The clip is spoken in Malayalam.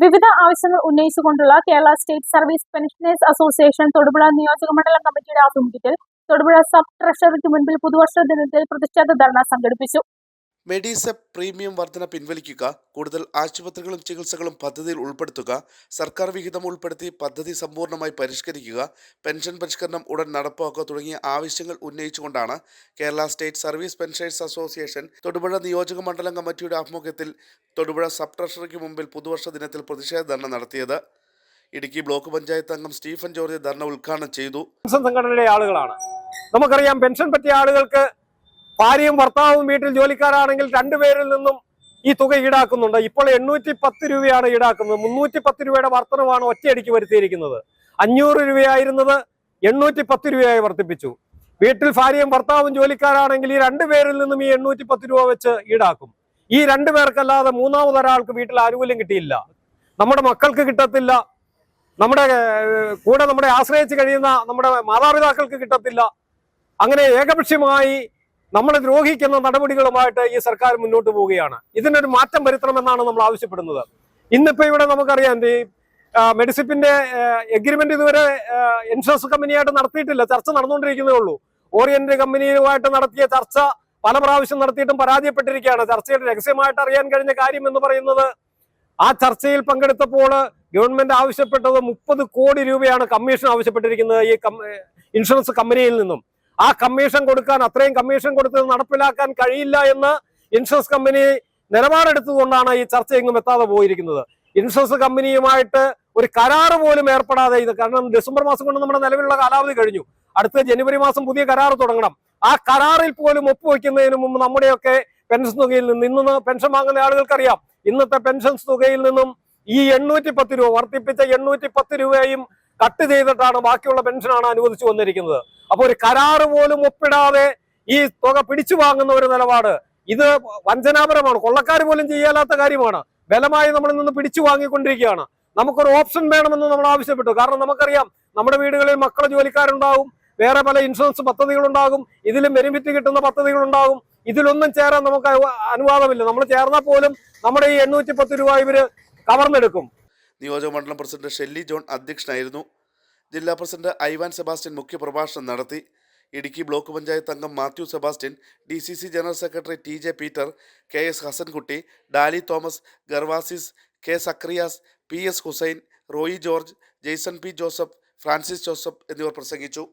വിവിധ ആവശ്യങ്ങൾ ഉന്നയിച്ചുകൊണ്ടുള്ള Kerala state service pensioners association Thodupuzha നിയോജക മണ്ഡലം കമ്മിറ്റിയുടെ ആഭിമുഖ്യത്തിൽ തൊടുപുഴ സബ് ട്രഷറിക്ക് മുൻപിൽ പുതുവർഷ ദിനത്തിൽ പ്രതിഷേധ ധർണ സംഘടിപ്പിച്ചു. മെഡിസെപ് പ്രീമിയം വർധന പിൻവലിക്കുക കൂടുതൽ ആശുപത്രികളും ചികിത്സകളും പദ്ധതിയിൽ ഉൾപ്പെടുത്തുക സർക്കാർ വിഹിതം ഉൾപ്പെടുത്തി പദ്ധതി സമ്പൂർണമായി പരിഷ്കരിക്കുക പെൻഷൻ പരിഷ്കരണം ഉടൻ നടപ്പാക്കുക തുടങ്ങിയ ആവശ്യങ്ങൾ ഉന്നയിച്ചുകൊണ്ടാണ് Kerala state service pensioners association Thodupuzha നിയോജക മണ്ഡലം കമ്മിറ്റിയുടെ ആഭിമുഖ്യത്തിൽ തൊടുപുഴ സബ് ട്രഷറിക്ക് മുമ്പിൽ പുതുവർഷ ദിനത്തിൽ പ്രതിഷേധ ധർണ നടത്തിയത്. ഇടുക്കി ബ്ലോക്ക് പഞ്ചായത്ത് അംഗം സ്റ്റീഫൻ ജോർജ് ധർണ ഉദ്ഘാടനം ചെയ്തു. പെൻഷൻ സംഘടനയുടെ ആളുകളാണ്. നമുക്കറിയാം പെൻഷൻ പറ്റിയ ആളുകൾക്ക് ഭാര്യയും ഭർത്താവും വീട്ടിൽ ജോലിക്കാരാണെങ്കിൽ രണ്ടുപേരിൽ നിന്നും ഈ തുക ഈടാക്കുന്നുണ്ട്. ഇപ്പോൾ എണ്ണൂറ്റി പത്ത് രൂപയാണ് ഈടാക്കുന്നത്. മുന്നൂറ്റി പത്ത് രൂപയുടെ വർധനമാണ് ഒറ്റയടിക്ക് വരുത്തിയിരിക്കുന്നത്. അഞ്ഞൂറ് രൂപയായിരുന്നത് എണ്ണൂറ്റി പത്ത് രൂപയായി വർദ്ധിപ്പിച്ചു വീട്ടിൽ ഭാര്യയും ഭർത്താവും ജോലിക്കാരാണെങ്കിൽ ഈ രണ്ടുപേരിൽ നിന്നും ഈ എണ്ണൂറ്റി പത്ത് രൂപ വെച്ച് ഈടാക്കും. ഈ രണ്ടു പേർക്കല്ലാതെ മൂന്നാമതൊരാൾക്ക് വീട്ടിൽ ആനുകൂല്യം കിട്ടിയില്ല. നമ്മുടെ മക്കൾക്ക് കിട്ടത്തില്ല. നമ്മുടെ കൂടെ നമ്മുടെ ആശ്രയിച്ച് കഴിയുന്ന നമ്മുടെ മാതാപിതാക്കൾക്ക് കിട്ടത്തില്ല. അങ്ങനെ ഏകപക്ഷീയമായി നമ്മളെ ദ്രോഹിക്കുന്ന നടപടികളുമായിട്ട് ഈ സർക്കാർ മുന്നോട്ട് പോവുകയാണ്. ഇതിനൊരു മാറ്റം വരുത്തണമെന്നാണ് നമ്മൾ ആവശ്യപ്പെടുന്നത്. ഇന്നിപ്പോ ഇവിടെ നമുക്കറിയാം ഈ മെഡിസിപ്പിന്റെ എഗ്രിമെന്റ് ഇതുവരെ ഇൻഷുറൻസ് കമ്പനിയായിട്ട് നടത്തിയിട്ടില്ല. ചർച്ച നടന്നുകൊണ്ടിരിക്കുന്നേ ഉള്ളൂ. ഓറിയന്റ് കമ്പനിയുമായിട്ട് നടത്തിയ ചർച്ച പല പ്രാവശ്യം നടത്തിയിട്ടും പരാജയപ്പെട്ടിരിക്കുകയാണ്. ചർച്ചയുടെ രഹസ്യമായിട്ട് അറിയാൻ കഴിഞ്ഞ കാര്യം എന്ന് പറയുന്നത് ആ ചർച്ചയിൽ പങ്കെടുത്തപ്പോൾ ഗവൺമെന്റ് ആവശ്യപ്പെട്ടത് മുപ്പത് കോടി രൂപയാണ് കമ്മീഷൻ ആവശ്യപ്പെട്ടിരിക്കുന്നത് ഈ ഇൻഷുറൻസ് കമ്പനിയിൽ നിന്നും. ആ കമ്മീഷൻ കൊടുക്കാൻ അത്രയും കമ്മീഷൻ കൊടുത്ത് നടപ്പിലാക്കാൻ കഴിയില്ല എന്ന് ഇൻഷുറൻസ് കമ്പനി നിലപാടെടുത്തുകൊണ്ടാണ് ഈ ചർച്ച എങ്ങും എത്താതെ പോയിരിക്കുന്നത്. ഇൻഷുറൻസ് കമ്പനിയുമായിട്ട് ഒരു കരാറ് പോലും ഏർപ്പെടാതെ ഇത് കാരണം ഡിസംബർ മാസം കൊണ്ട് നമ്മുടെ നിലവിലുള്ള കാലാവധി കഴിഞ്ഞു. അടുത്ത ജനുവരി മാസം പുതിയ കരാർ തുടങ്ങണം. ആ കരാറിൽ പോലും ഒപ്പുവെക്കുന്നതിന് മുമ്പ് നമ്മുടെയൊക്കെ പെൻഷൻ തുകയിൽ നിന്ന് ഇന്ന് പെൻഷൻ വാങ്ങുന്ന ആളുകൾക്കറിയാം. ഇന്നത്തെ പെൻഷൻ തുകയിൽ നിന്നും ഈ എണ്ണൂറ്റി പത്ത് രൂപ വർദ്ധിപ്പിച്ച എണ്ണൂറ്റി പത്ത് രൂപയും കട്ട് ചെയ്തിട്ടാണ് ബാക്കിയുള്ള പെൻഷനാണ് അനുവദിച്ചു വന്നിരിക്കുന്നത്. അപ്പൊ ഒരു കരാറ് പോലും ഒപ്പിടാതെ ഈ തുക പിടിച്ചു വാങ്ങുന്ന ഒരു നിലപാട്. ഇത് വഞ്ചനാപരമാണ്. കൊള്ളക്കാർ പോലും ചെയ്യാത്ത കാര്യമാണ്. ബലമായി നമ്മളിൽ നിന്ന് പിടിച്ചു വാങ്ങിക്കൊണ്ടിരിക്കുകയാണ്. നമുക്കൊരു ഓപ്ഷൻ വേണമെന്ന് നമ്മൾ ആവശ്യപ്പെട്ടു. കാരണം നമുക്കറിയാം നമ്മുടെ വീടുകളിൽ മക്കളെ ജോലിക്കാരുണ്ടാവും. വേറെ പല ഇൻഷുറൻസ് പദ്ധതികളുണ്ടാകും. ഇതിലും ബെനിഫിറ്റ് കിട്ടുന്ന പദ്ധതികളുണ്ടാകും. ഇതിലൊന്നും ചേരാൻ നമുക്ക് അനു- അനുവാദമില്ല. നമ്മൾ ചേർന്നാൽ പോലും നമ്മുടെ ഈ എണ്ണൂറ്റി പത്ത് രൂപ ഇവർ കവർന്നെടുക്കും. നിയോജക മണ്ഡലം പ്രസിഡന്റ് ഷെല്ലി ജോൺ അധ്യക്ഷനായിരുന്നു. ജില്ലാ പ്രസിഡന്റ് ഐവാൻ സെബാസ്റ്റ്യൻ മുഖ്യപ്രഭാഷണം നടത്തി. ഇടുക്കി ബ്ലോക്ക് പഞ്ചായത്ത് അംഗം Mathew Sebastian D C C general secretary T J Peter K S Hassankutty Dolly Thomas Gervasis K Zacharias P S Hussain Roy George Jaison P Joseph Francis Joseph എന്നിവർ പ്രസംഗിച്ചു.